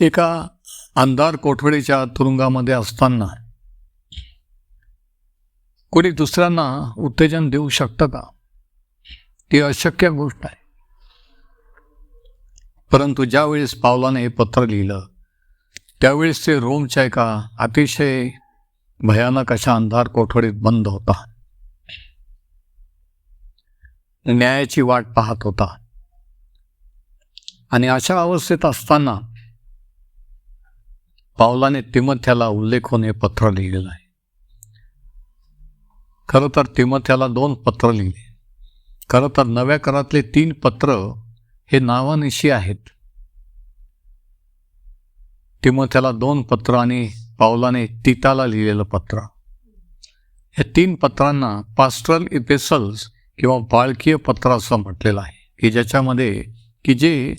एका अंधार कोठडीच्या तुरुंगामध्ये असताना कोणी दुसऱ्यांना उत्तेजन देऊ शकतं का? ती अशक्य गोष्ट आहे. परंतु ज्यावेळेस पावलाने हे पत्र लिहिलं त्यावेळेस ते रोमच्या एका अतिशय भयानक अशा अंधार कोठडीत बंद होता. न्यायाची वाट पाहत होता. आणि अशा अवस्थेत असताना पावलाने तिमथ्याला उल्लेखून हे पत्र लिहिलेलं आहे. खरं तर तिमथ्याला दोन पत्र लिहिले. खरं तर नव्या करातले तीन पत्र हे नावानिशी आहेत. तिमथ्याला दोन पत्र आणि पावलाने तिताला लिहिलेलं पत्र. या तीन पत्रांना पास्ट्रल इपेसल्स किंवा बाळकीय पत्र असं म्हटलेलं आहे की ज्याच्यामध्ये की जे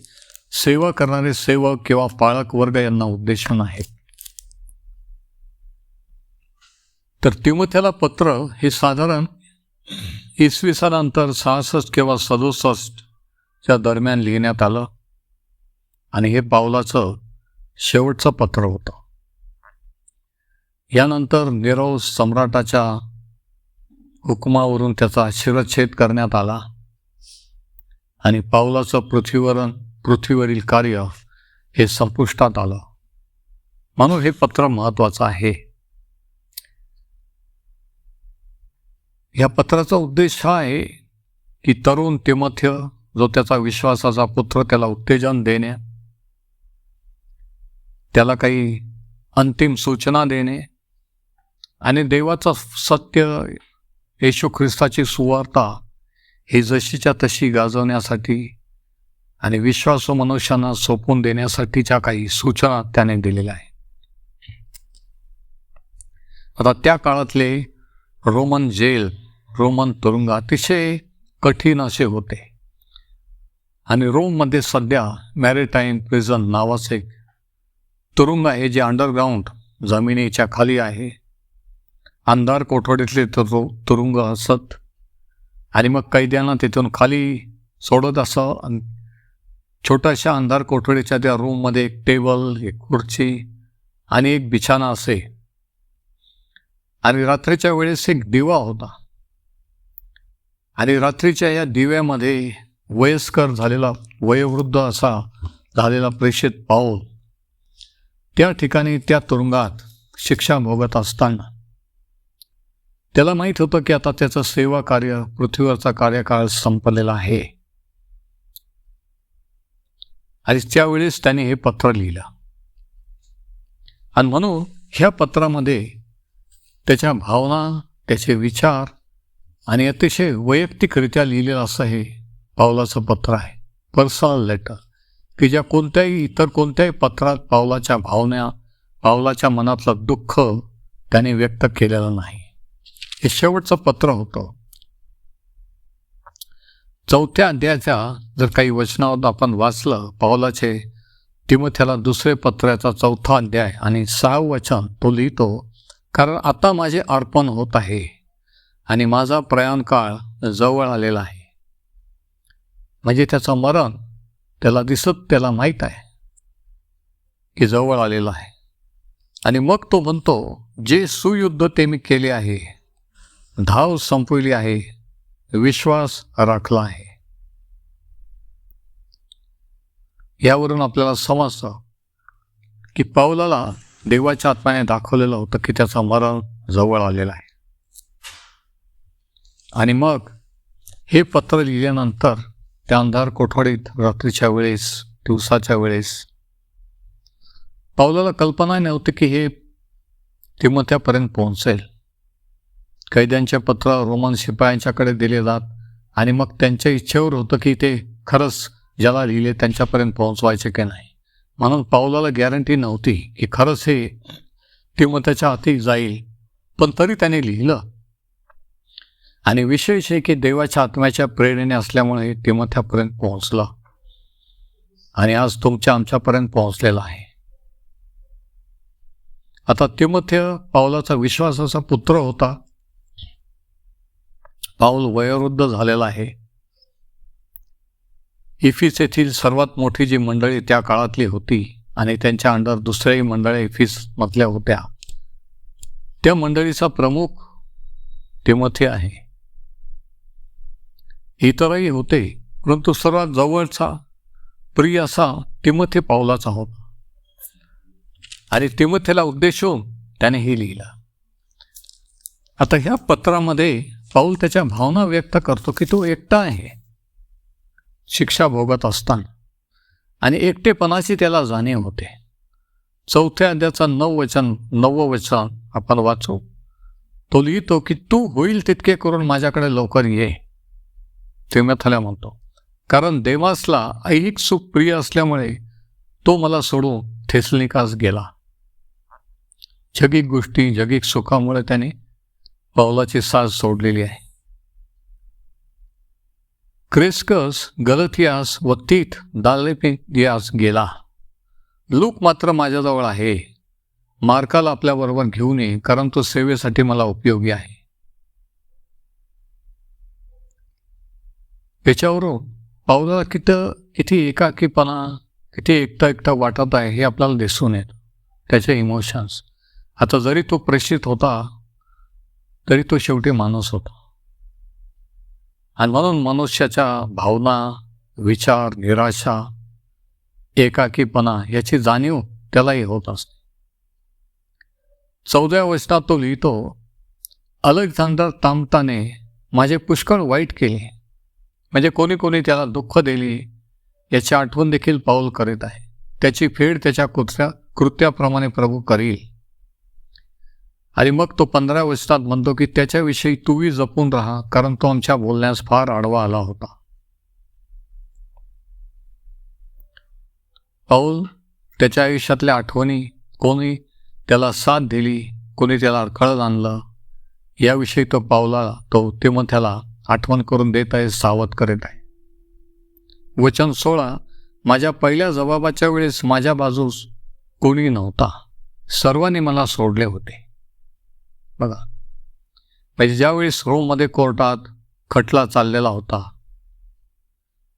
सेवा करणारे सेवक किंवा पाळक वर्ग यांना उद्देशून आहे तर तिमथ्याला पत्र हे साधारण इसवी सनानंतर सहासष्ट किंवा सदुसष्टच्या दरम्यान लिहिण्यात आलं आणि हे पावलाचं शेवटचं पत्र होतं. यानंतर निरव सम्राटाच्या हुकुमावरून त्याचा शिरच्छेद करण्यात आला आणि पावलाचं पृथ्वीवरून पृथ्वीवरील कार्य हे संपुष्टात आलं. म्हणून हे पत्र महत्त्वाचं आहे. या पत्राचा उद्देश हा आहे की तरुण तिमथ्य जो त्याचा विश्वासाचा पुत्र त्याला उत्तेजन देणे त्याला काही अंतिम सूचना देणे आणि देवाचं सत्य येशू ख्रिस्ताची सुवार्ता ही जशीच्या तशी गाजवण्यासाठी आणि विश्वासू मनुष्यांना सोपून देण्यासाठीच्या काही सूचना त्याने दिलेल्या आहेत. आता त्या काळातले रोमन जेल रोमन तुरुंग अतिशय कठीण असे होते. आणि रोममध्ये सध्या मॅरिटाईम प्रिझन नावाचे एक तुरुंग आहे जे अंडरग्राऊंड जमिनीच्या खाली आहे. अंधार कोठडीतले तुरु तुरुंग असत. आणि मग कैद्यांना तिथून खाली सोडत असं छोट्याशा अंधार कोठडीच्या त्या रूममध्ये एक टेबल एक खुर्ची आणि एक बिछाना असे. आणि रात्रीच्या वेळेस एक दिवा होता. आणि रात्रीच्या या दिव्यामध्ये वयस्कर झालेला वयोवृद्ध असा झालेला प्रेषित पाऊल त्या ठिकाणी त्या तुरुंगात शिक्षा भोगत असताना. त्याला माहीत होतं की आता त्याचं सेवा कार्य पृथ्वीवरचा कार्यकाळ संपलेला आहे. आणि त्यावेळेस त्याने हे पत्र लिहिलं. आणि म्हणून ह्या पत्रामध्ये त्याच्या भावना त्याचे विचार आणि अतिशय वैयक्तिकरित्या लिहिलेलं असं हे पावलाचं पत्र आहे. Personal letter. की ज्या कोणत्याही इतर कोणत्याही पत्रात पावलाच्या भावना पावलाच्या मनातलं दुःख त्याने व्यक्त केलेलं नाही. हे शेवटचं पत्र होतं. चौथ्या अध्यायाच्या जर काही वचनावर आपण वाचलं पावलाचे तिमथ्याला दुसरे पत्राचा चौथा अध्याय आणि सहा वचन तो लिहितो कारण आता माझे अर्पण होत आहे आणि माझा प्रयाण काळ जवळ आलेला आहे. म्हणजे त्याचं मरण त्याला दिसत त्याला माहीत आहे की जवळ आलेलं आहे. आणि मग तो म्हणतो जे सुयुद्ध ते मी केले आहे धाव संपविली आहे विश्वास राखला आहे. यावरून आपल्याला समजतं की पावलाला देवाच्या आत्म्याने दाखवलेलं होतं की त्याचा मरण जवळ आलेला आहे. आणि मग हे पत्र लिहिल्यानंतर त्या अंधार कोठडीत रात्रीच्या वेळेस दिवसाच्या वेळेस पावलाला कल्पना नव्हती की हे तिमत्यापर्यंत पोहोचेल. कैद्यांचे पत्र रोमन शिपायांच्याकडे दिले जात आणि मग त्यांच्या इच्छेवर होतं की ते खरंच ज्याला लिहिले त्यांच्यापर्यंत पोहोचवायचे की नाही. म्हणून पावलाला गॅरंटी नव्हती की खरंच हे तिमत्याच्या हाती जाईल पण तरी त्याने लिहिलं. आणि विशेष आहे की देवाच्या आत्म्याच्या प्रेरणेने असल्यामुळे तिमथ्यापर्यंत पोहोचलं. आणि आज तुमच्या आमच्यापर्यंत पोहोचलेला आहे. आता तिमथ्य पावलाचा विश्वासाचा पुत्र होता. पाऊल वयोवृद्ध झालेला आहे. इफिस येथील सर्वात मोठी जी मंडळी त्या काळातली होती आणि त्यांच्या अंडर दुसऱ्याही मंडळी इफिसमधल्या होत्या. त्या मंडळीचा प्रमुख तिमथी आहे. इतरही होते परंतु सर्वात जवळचा प्रिय असा तिमथी पावलाचा होता. आणि तिमथेला उद्देशून त्याने हे लिहिलं. आता ह्या पत्रामध्ये पाऊल त्याच्या भावना व्यक्त करतो की तो एकटा आहे. शिक्षा भोगत असताना आणि एकटेपणाची त्याला जाणीव होते. चौथ्या अध्याचं नऊ वचन नववं वचन आपण वाचू. तो लिहितो की तू होईल तितके करून माझ्याकडे लवकर ये. तिमथला म्हणतो कारण देवासला ऐहिक सुख प्रिय असल्यामुळे तो मला सोडून थेसलिकास गेला. जगिक गोष्टी जगिक सुखामुळे त्याने पावलाची साज सोडलेली आहे. क्रिस्कस गलथियास व तीत दालेपियास गेला. लूक मात्र माझ्याजवळ आहे. मार्काला आपल्याबरोबर घेऊन ये कारण तो सेवेसाठी मला उपयोगी आहे. याच्यावरून पावलाला किती किती एकाकीपणा किती एकटा एकटा वाटत आहे हे आपल्याला दिसून येत. त्याचे इमोशन्स आता जरी तो प्रेषित होता तरी तो शेवटी माणूस होता. आणि म्हणून मनुष्याच्या भावना विचार निराशा एकाकीपणा याची जाणीव त्यालाही होत असते. चौदाव्या वचनात तो लिहितो अलेक्झांडर तामताने माझे पुष्कळ वाईट केले. म्हणजे कोणी कोणी त्याला दुःख दिली याची आठवण देखील पाऊल करीत आहे. त्याची फेड त्याच्या कृत्या कृत्याप्रमाणे प्रभू करील. आणि मग तो पंधरा वर्षात म्हणतो की त्याच्याविषयी तूही जपून राहा कारण तो आमच्या बोलण्यास फार आडवा आला होता. पाऊल त्याच्या आयुष्यातल्या आठवणी कोणी त्याला साथ दिली कोणी त्याला अडखळत आणलं याविषयी तो पावला तो ते मग त्याला आठवण करून देत आहे सावध करीत आहे. वचन सोळा माझ्या पहिल्या जबाबाच्या वेळेस माझ्या बाजूस कोणी नव्हता. सर्वांनी मला सोडले होते. बघा. म्हणजे ज्यावेळेस रोममध्ये कोर्टात खटला चाललेला होता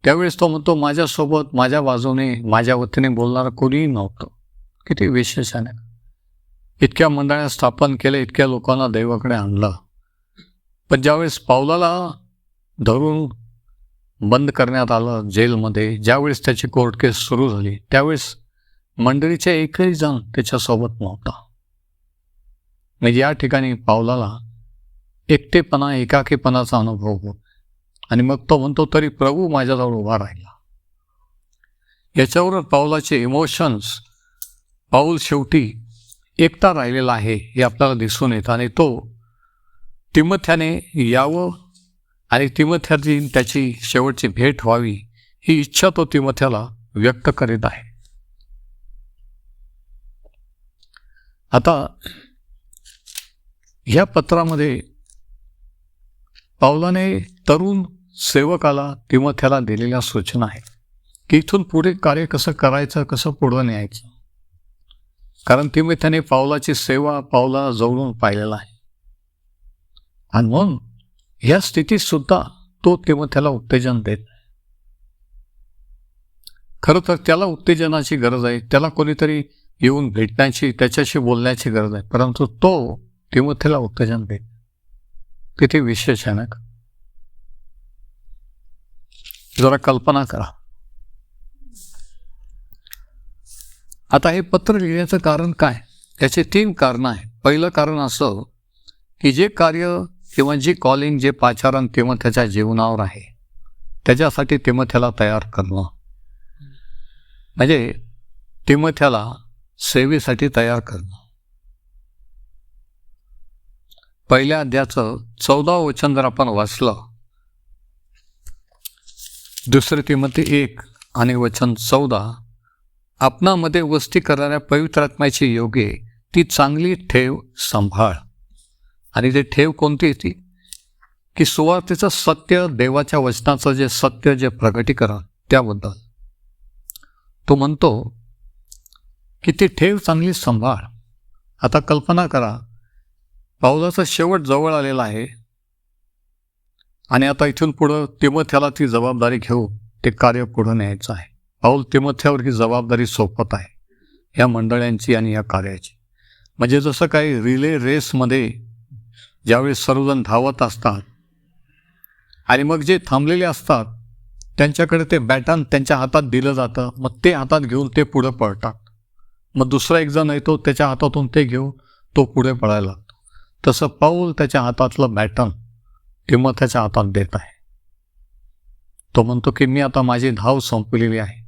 त्यावेळेस तो म्हणतो माझ्यासोबत माझ्या बाजूने माझ्या वतीने बोलणारं कोणीही नव्हतं. किती विशेष आहे इतक्या मंडळ्या स्थापन केलं इतक्या लोकांना दैवाकडे आणलं. पण ज्यावेळेस पावलाला धरून बंद करण्यात आलं जेलमध्ये ज्यावेळेस त्याची कोर्ट केस सुरू झाली त्यावेळेस मंडळीच्या एकही जण त्याच्यासोबत नव्हता. म्हणजे या ठिकाणी पावलाला एकटेपणा एकाकीपणाचा अनुभव होत. आणि मग तो म्हणतो तरी प्रभू माझ्याजवळ उभा राहिला. याच्यावर पावलाचे इमोशन्स पाऊल शेवटी एकटा राहिलेला आहे हे आपल्याला दिसून येतं. आणि तो तिमथ्याने यावं आणि तिमथ्याची त्याची शेवटची भेट व्हावी ही इच्छा तो तिमथ्याला व्यक्त करीत आहे. आता ह्या पत्रामध्ये पावलाने तरुण सेवकाला किंवा त्याला दिलेल्या सूचना आहेत की इथून पुढे कार्य कसं करायचं कसं पुढं न्यायचं. कारण तिमथ्याने पावलाची सेवा पावला जवळून पाहिलेला आहे. आणि म्हणून ह्या स्थितीत सुद्धा तो त्याला उत्तेजन देत खरं तर त्याला उत्तेजनाची गरज आहे. त्याला कोणीतरी येऊन भेटण्याची त्याच्याशी बोलण्याची गरज आहे. परंतु तो तिमथ्याला उत्तेजन दे किती विशेष आहे ना जरा कल्पना करा. आता हे पत्र लिहिण्याचं कारण काय? त्याचे तीन कारणं आहेत. पहिलं कारण असं की जे कार्य किंवा जी कॉलिंग जे पाचारण किंवा त्याच्या जीवनावर आहे त्याच्यासाठी तिमथ्याला तयार करणं. म्हणजे तिमथ्याला सेवेसाठी तयार करणं. पहिल्या अध्याचं चौदा वचन जर आपण वाचलं दुसरे तिमती एक आणि वचन चौदा आपणामध्ये वस्ती करणाऱ्या पवित्रात्म्याची योगे ती चांगली ठेव सांभाळ. आणि ते ठेव कोणती ती? की सुवार्थेचं सत्य देवाच्या वचनाचं जे सत्य जे प्रगटीकरण त्याबद्दल. तो म्हणतो की ती ठेव चांगली सांभाळ. आता कल्पना करा पावलाचा शेवट जवळ आलेला आहे. आणि आता इथून पुढं तिमथ्याला ती जबाबदारी घेऊ ते कार्य पुढं न्यायचं आहे. पाऊल तिमथ्यावर ही जबाबदारी सोपत आहे. या मंडळांची आणि या कार्याची. म्हणजे जसं काही रिले रेसमध्ये ज्यावेळी सर्वजण धावत असतात आणि मग जे थांबलेले असतात त्यांच्याकडे ते बॅटन त्यांच्या हातात दिलं जातं मग ते हातात घेऊन ते पुढे पळतात. मग दुसरा एक जण येतो त्याच्या हातातून ते घेऊन तो पुढे पळायला तसं पाऊल त्याच्या हातातलं बॅटन किंवा त्याच्या हातात देत आहे. तो म्हणतो की मी आता माझी धाव संपलेली आहे.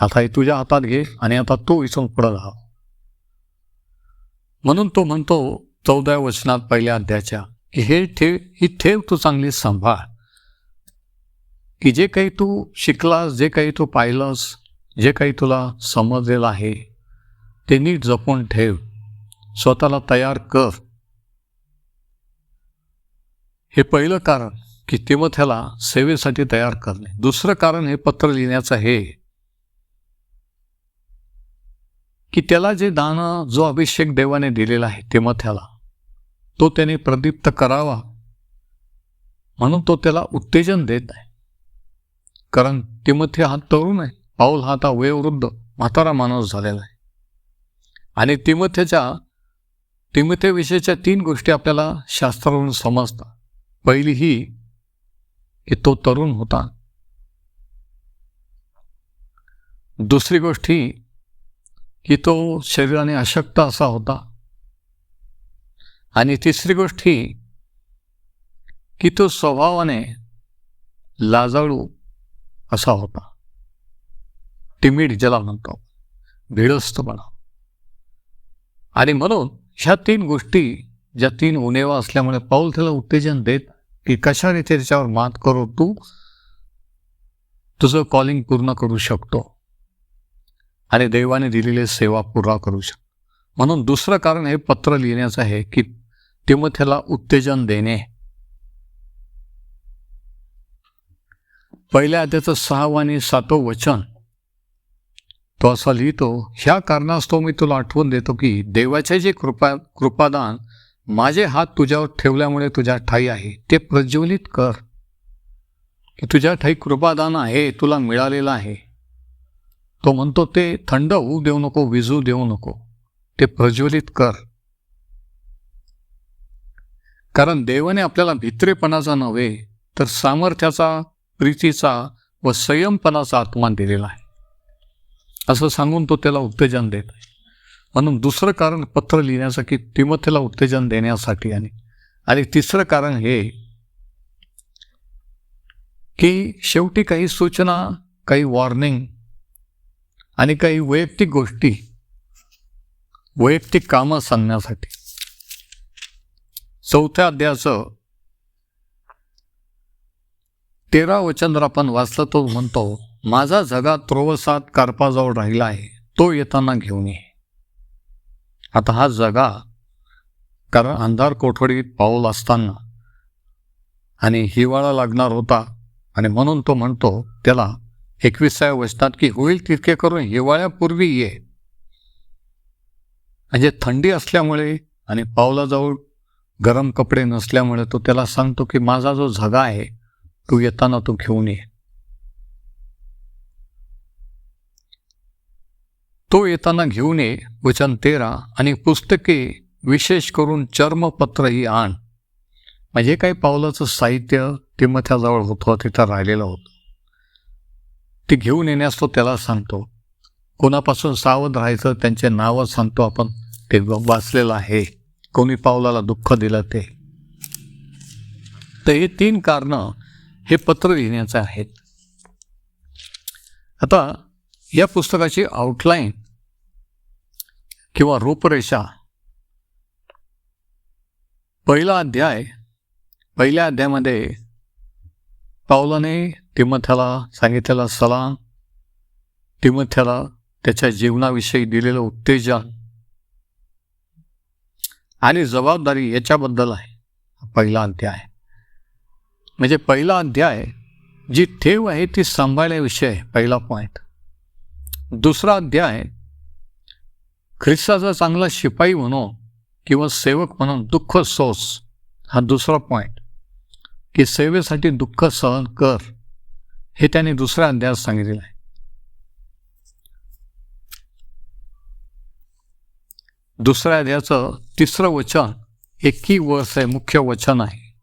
आता हे तुझ्या हातात घे आणि आता तू इसून पुढं धाव म्हणून तो म्हणतो चौदाव्या वचनात पहिल्या अध्याच्या की हे ठेव ही ठेव तू चांगली सांभाळ. की जे काही तू शिकलास जे काही तू पाहिलंस जे काही तुला समजलेलं आहे ते नीट जपून ठेव. स्वतःला तयार कर. हे पहिलं कारण की तिमथ्याला सेवेसाठी तयार करणे. दुसरं कारण हे पत्र लिहिण्याचं हे. की त्याला जे दान जो अभिषेक देवाने दिलेला आहे तिमथ्याला तो त्याने प्रदीप्त करावा म्हणून तो त्याला उत्तेजन देत आहे. कारण तिमथ्य हा तरुण आहे. पाऊल हा आता वयोवृद्ध म्हातारा माणूस झालेला आहे. आणि तिमथ्याच्या तिमथ्याविषयीच्या तीन गोष्टी आपल्याला शास्त्रावरून समजतात. पहिली ही की तो तरुण होता. दुसरी गोष्ट ही की तो शरीराने अशक्त असा होता. आणि तिसरी गोष्ट ही की तो स्वभावाने लाजाळू असा होता. टिमिड ज्याला म्हणतो भिडस्तपणा. आणि म्हणून ह्या तीन गोष्टी ज्या तीन उणेवा असल्यामुळे पाऊल त्याला उत्तेजन देत की कशाने त्याच्यावर मात करू? तू तुझं कॉलिंग पूर्ण करू शकतो. आणि देवाने दिलेली सेवा पुरा करू शकतो. म्हणून दुसरं कारण हे पत्र लिहिण्याचं आहे की तिमथ्याला उत्तेजन देणे. पहिल्या त्याचं सहावं आणि सातवं वचन. तो असा लिहितो ह्या कारणास्तव मी तुला आठवून देतो की देवाचे जे कृपा कृपादान माझे हात तुझ्यावर ठेवल्यामुळे तुझ्या ठाई आहे. ते प्रज्वलित कर. की तुझ्या ठाई कृपादान आहे तुला मिळालेला आहे. तो म्हणतो ते थंड होऊ देऊ नको विजू देऊ नको. ते प्रज्वलित कर. कारण देवाने आपल्याला भित्रेपणाचा नव्हे तर सामर्थ्याचा प्रीतीचा व संयमपणाचा आत्मा दिलेला आहे. असं सांगून तो त्याला उत्तेजन देत आहे. म्हणून दुसरं कारण पत्र लिहिण्यासाठी तिमथेला उत्तेजन देण्यासाठी आणि आणि तिसरं कारण हे की शेवटी काही सूचना काही वॉर्निंग आणि काही वैयक्तिक गोष्टी वैयक्तिक कामं सांगण्यासाठी. चौथ्या अध्यायाचं तेरा वचन जर आपण वाचलं तो म्हणतो माझा जगा त्रोवसात कारपाजवळ राहिला आहे तो येताना घेऊन ये. आता हा जगा कारण अंधार कोठडीत पाऊल असताना आणि हिवाळा लागणार होता आणि म्हणून तो म्हणतो त्याला एकविसाव्या वचनात की होईल तितके करून हिवाळ्यापूर्वी ये. म्हणजे थंडी असल्यामुळे आणि पावलाजवळ गरम कपडे नसल्यामुळे तो त्याला सांगतो की माझा जो झगा आहे तू येताना तू घेऊन ये. तो येताना घेऊन ये वचन तेरा आणि पुस्तके विशेष करून चर्मपत्रही आण. म्हणजे काही पावलाचं साहित्य तिमथ्याजवळ होतं तिथं राहिलेलं होतं. ते घेऊन येण्यास तो त्याला सांगतो कोणापासून सावध राहायचं त्यांचे नावं सांगतो आपण. ते वाचलेलं आहे. कोणी पावलाला दुःख दिलं ते. तर हे तीन कारणं हे पत्र लिहिण्याचं आहेत. आता या पुस्तकाची आउटलाईन किंवा रूपरेषा पहिला अध्याय पहिल्या अध्यायामध्ये पावलाने तिमथ्याला सांगितलेला सलाम तिमथ्याला त्याच्या जीवनाविषयी दिलेलं उत्तेजन आणि जबाबदारी याच्याबद्दल आहे पहिला अध्याय. म्हणजे पहिला अध्याय जी ठेव आहे ती सांभाळण्याविषयी आहे पहिला पॉईंट दुसरा अध्याय. ख्रिस्ताचा चांगला शिपाई म्हणून किंवा सेवक म्हणून दुःख सोस हा दुसरा पॉईंट की सेवेसाठी दुःख सहन कर हे त्याने दुसऱ्या अध्यायात सांगितलेलं आहे. दुसऱ्या अध्यायाचं तिसरं वचन एकी वर्ष आहे मुख्य वचन आहे.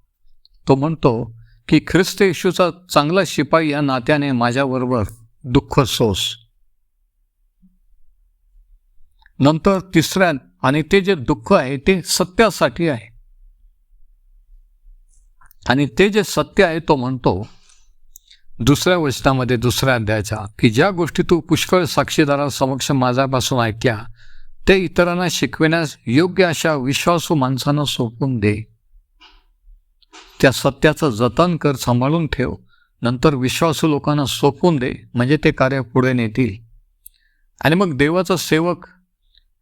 तो म्हणतो की ख्रिस्त येशूचा चांगला शिपाई या नात्याने माझ्याबरोबर दुःख सोस नंतर तिसऱ्या आणि ते जे दुःख आहे ते सत्यासाठी आहे. आणि ते जे सत्य आहे तो म्हणतो दुसऱ्या वचनामध्ये दुसऱ्या अध्यायाच्या की ज्या गोष्टी तू पुष्कळ साक्षीदारासमक्ष माझ्यापासून ऐकल्या ते इतरांना शिकविण्यास योग्य अशा विश्वासू माणसांना सोपून दे. त्या सत्याचं जतन कर सांभाळून ठेव. नंतर विश्वासू लोकांना सोपून दे म्हणजे ते कार्य पुढे नेतील. आणि मग देवाचा सेवक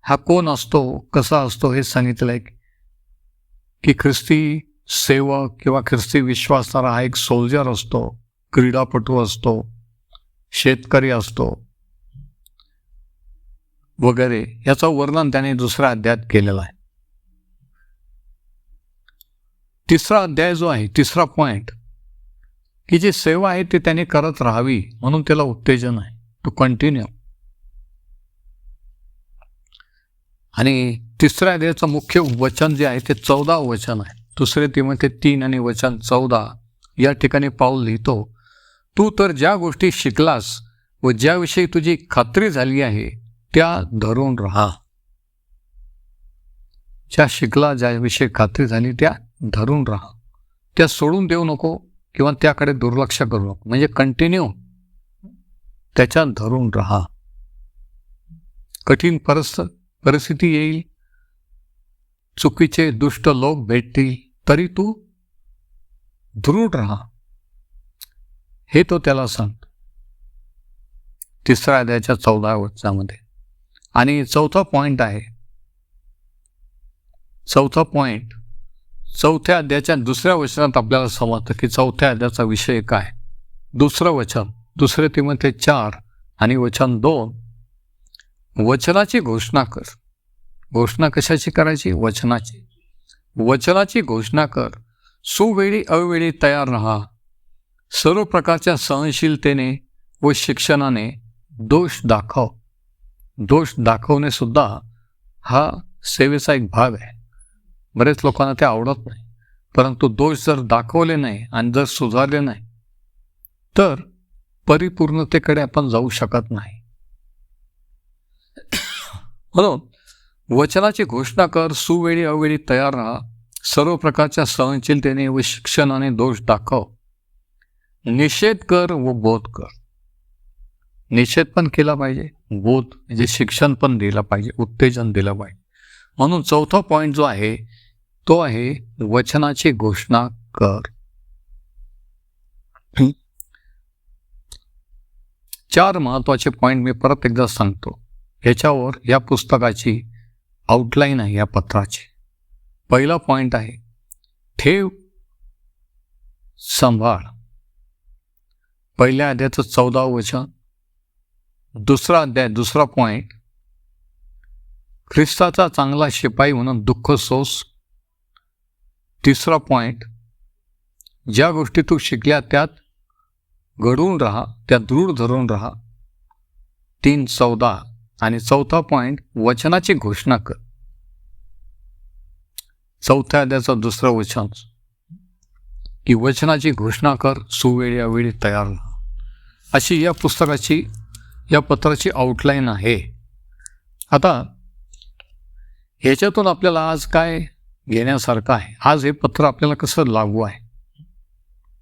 हा कोण असतो कसा असतो हे सांगितलं आहे की ख्रिस्ती सेवक किंवा ख्रिस्ती विश्वासणारा हा एक सोल्जर असतो क्रीडापटू असतो शेतकरी असतो वगैरे याचं वर्णन त्याने दुसऱ्या अध्यायात केलेलं आहे. तिसरा अध्याय जो आहे तिसरा पॉईंट की जी सेवा आहे ती त्याने करत राहावी म्हणून त्याला उत्तेजन आहे. टू कंटिन्यू आणि तिसऱ्या अध्यायाचं मुख्य वचन जे आहे ते चौदा वचन आहे. दुसरे ते तीन आणि वचन चौदा या ठिकाणी पाऊल लिहितो तू तर ज्या गोष्टी शिकलास व ज्याविषयी तुझी खात्री झाली आहे त्या धरून राहा. ज्या शिकला ज्याविषयी खात्री झाली त्या धरून राहा. त्या सोडून देऊ नको किंवा त्याकडे दुर्लक्ष करू नको. म्हणजे कंटिन्यू त्याच्या धरून राहा. कठीण परस परिस्थिती येईल. चुकीचे दुष्ट लोक भेटतील. तरी तू दृढ राहा. हे तो त्याला सांगतो तिसऱ्या अध्यायाच्या चौदा वचनामध्ये. आणि चौथा पॉइंट आहे. चौथा पॉइंट चौथ्या अध्यायाच्या दुसऱ्या वचनात आपल्याला समजतं की चौथ्या अध्यायाचा विषय काय? दुसरं वचन दुसरे ते चार आणि वचन दोन. वचनाची घोषणा कर. घोषणा कशाची करायची? वचनाची. वचनाची घोषणा कर. सुवेळी अवेळी तयार राहा. सर्व प्रकारच्या सहनशीलतेने व शिक्षणाने दोष दाखव. दोष दाखवणे सुद्धा हा सेवेचा एक भाग आहे. बरेच लोकांना ते आवडत नाही. परंतु दोष जर दाखवले नाही आणि जर सुधारले नाही तर परिपूर्णतेकडे आपण जाऊ शकत नाही. म्हणून वचनाची घोषणा कर सुवेळी अवेळी तयार राहा. सर्व प्रकारच्या सहनशीलतेने व शिक्षणाने दोष दाखव. निषेध कर व बोध कर. निषेध पण केला पाहिजे बोध म्हणजे शिक्षण पण दिलं पाहिजे उत्तेजन दिलं पाहिजे. म्हणून चौथा पॉईंट जो आहे तो आहे वचनाची घोषणा कर. चार महत्त्वाचे पॉईंट मी परत एकदा सांगतो. ह्याच्यावर या पुस्तकाची आउटलाईन आहे या पत्राची. पहिला पॉईंट आहे ठेव सांभाळ. पहिल्या अध्यायाचं चौदा वचन. दुसरा अध्याय दुसरा पॉईंट ख्रिस्ताचा चांगला शिपाई म्हणून दुःख सोस. तिसरा पॉईंट ज्या गोष्टी तू शिकल्या त्यात घडवून राहा त्या दृढ धरून राहा. तीन चौदा आणि चौथा पॉईंट वचनाची घोषणा कर. चौथ्या अध्याचं दुसरं वचन. की वचनाची घोषणा कर सुवेळी अवेळी तयार राहा. अशी या पुस्तकाची या पत्राची आउटलाईन आहे. आता ह्याच्यातून आपल्याला आज काय घेण्यासारखं आहे? आज हे पत्र आपल्याला कसं लागू आहे?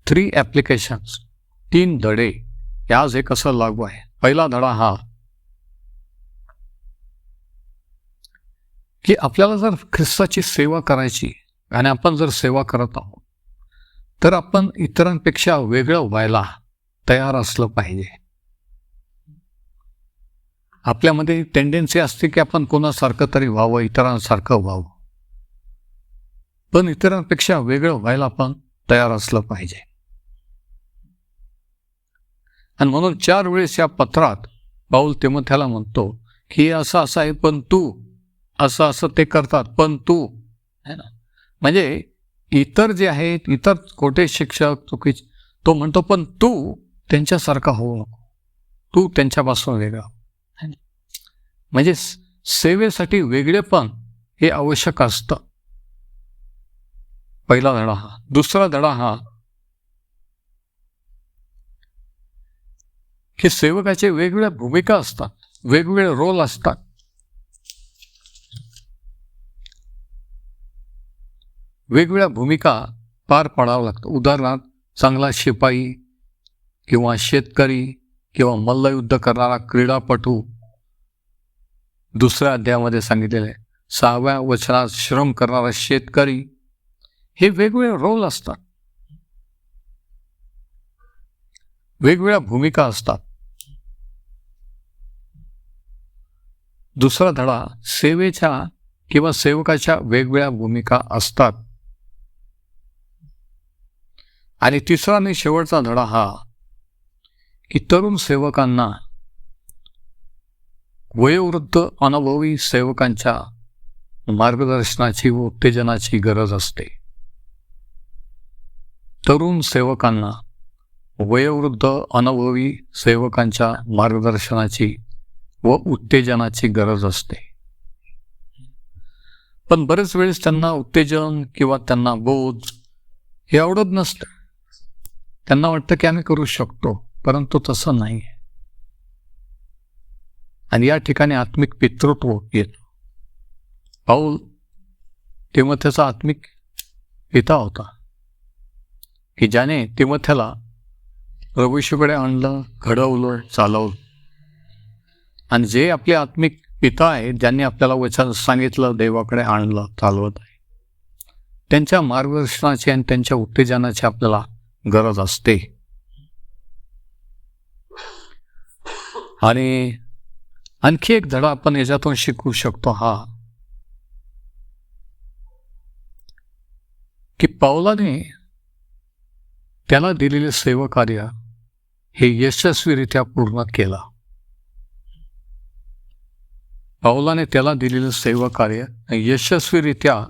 थ्री ॲप्लिकेशन्स तीन धडे हे आज हे कसं लागू आहे? पहिला धडा हा की आपल्याला जर ख्रिस्ताची सेवा करायची आणि आपण जर सेवा करत आहोत तर आपण इतरांपेक्षा वेगळं व्हायला तयार असलं पाहिजे. आपल्यामध्ये टेंडन्सी असते की आपण कोणासारखं तरी व्हावं इतरांसारखं व्हावं. पण इतरांपेक्षा वेगळं व्हायला आपण तयार असलं पाहिजे. आणि म्हणून चार वेळेस या पत्रात पाऊल तेमथ्याला म्हणतो की असं असं आहे पण तू असं असं ते करतात. पण तू है ना? म्हणजे इतर जे आहेत इतर खोटे शिक्षक चुकीचे तो म्हणतो पण तू त्यांच्यासारखा होऊ नको. तू त्यांच्यापासून वेगळा. म्हणजे सेवेसाठी वेगळेपण हे आवश्यक असतं. पहिला धडा हा. दुसरा धडा हा की सेवकाचे वेगवेगळ्या भूमिका असतात वेगवेगळे रोल असतात. वेगवेगळ्या भूमिका पार पाडावं लागतं. उदाहरणार्थ चांगला शिपाई किंवा शेतकरी किंवा मल्लयुद्ध करणारा क्रीडापटू दुसऱ्या अध्यायामध्ये सांगितलेलं आहे. सहाव्या वचनात श्रम करणारा शेतकरी हे वेगवेगळे रोल असतात. वेगवेगळ्या भूमिका असतात. दुसरा धडा सेवेच्या किंवा सेवकाच्या वेगवेगळ्या भूमिका असतात. आणि तिसरा आणि शेवटचा धडा हा की तरुण सेवकांना वयोवृद्ध अनुभवी सेवकांच्या मार्गदर्शनाची व उत्तेजनाची गरज असते. तरुण सेवकांना वयोवृद्ध अनुभवी सेवकांच्या मार्गदर्शनाची व उत्तेजनाची गरज असते. पण बरेच वेळेस त्यांना उत्तेजन किंवा त्यांना बोध हे आवडत नसतं. त्यांना वाटतं की आम्ही करू शकतो परंतु तसं नाही आणि या ठिकाणी आत्मिक पितृत्व येतो. पाऊल तेव्हा त्याचा आत्मिक पिता होता की ज्याने तिमथ्याला प्रभूशीकडे आणलं घडवलं चालवलं. आणि जे आपले आत्मिक पिता आहेत ज्यांनी आपल्याला वचन सांगितलं देवाकडे आणलं चालवत आहे त्यांच्या मार्गदर्शनाची आणि त्यांच्या उत्तेजनाची आपल्याला गरज असते. आणि आणखी एक धडा आपण याच्यातून शिकू शकतो हा. की पावलाने त्याला दिलेले सेवकार्य हे यशस्वीरित्या पूर्ण केला. पावलाने त्याला दिलेलं सेवकार्य यशस्वीरित्या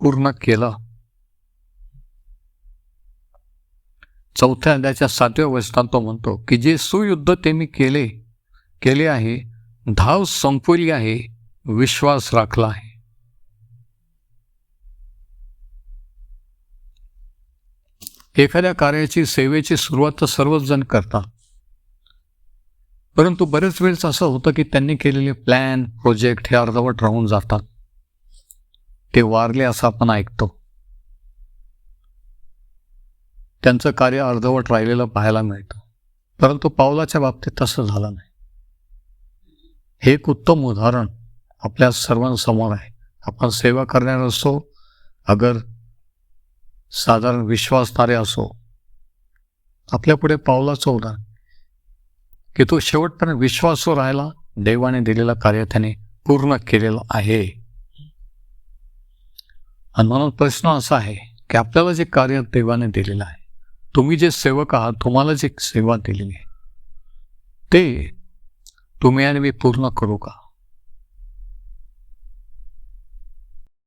पूर्ण केलं. चौथ्या अध्याच्या सातव्या वस्तात तो म्हणतो की जे सुयुद्ध त्यांनी केले केले आहे धाव संपवली आहे विश्वास राखला आहे. एखाद्या कार्याची सेवेची सुरुवात तर सर्वच जण करतात. परंतु बरेच वेळेस असं होतं की त्यांनी केलेले प्लॅन प्रोजेक्ट हे अर्धवट राहून जातात. ते वारले असं आपण ऐकतो. त्यांचं कार्य अर्धवट राहिलेलं पाहायला मिळतं. परंतु पावलाच्या बाबतीत तसं झालं नाही. हे एक उत्तम उदाहरण आपल्या सर्वांसमोर आहे. आपण सेवा करणार असो अगर साधारण विश्वासणारे असो आपल्यापुढे पावलाचं उदाहरण. की तो शेवटपर्यंत विश्वासू राहायला देवाने दिलेलं कार्य त्याने पूर्ण केलेलं आहे. आणि म्हणून प्रश्न असा आहे की आपल्याला जे कार्य देवाने दिलेलं आहे तुम्ही जे सेवक आहात तुम्हाला जे सेवा दिलेली आहे ते तुम्ही आणि मी पूर्ण करू का?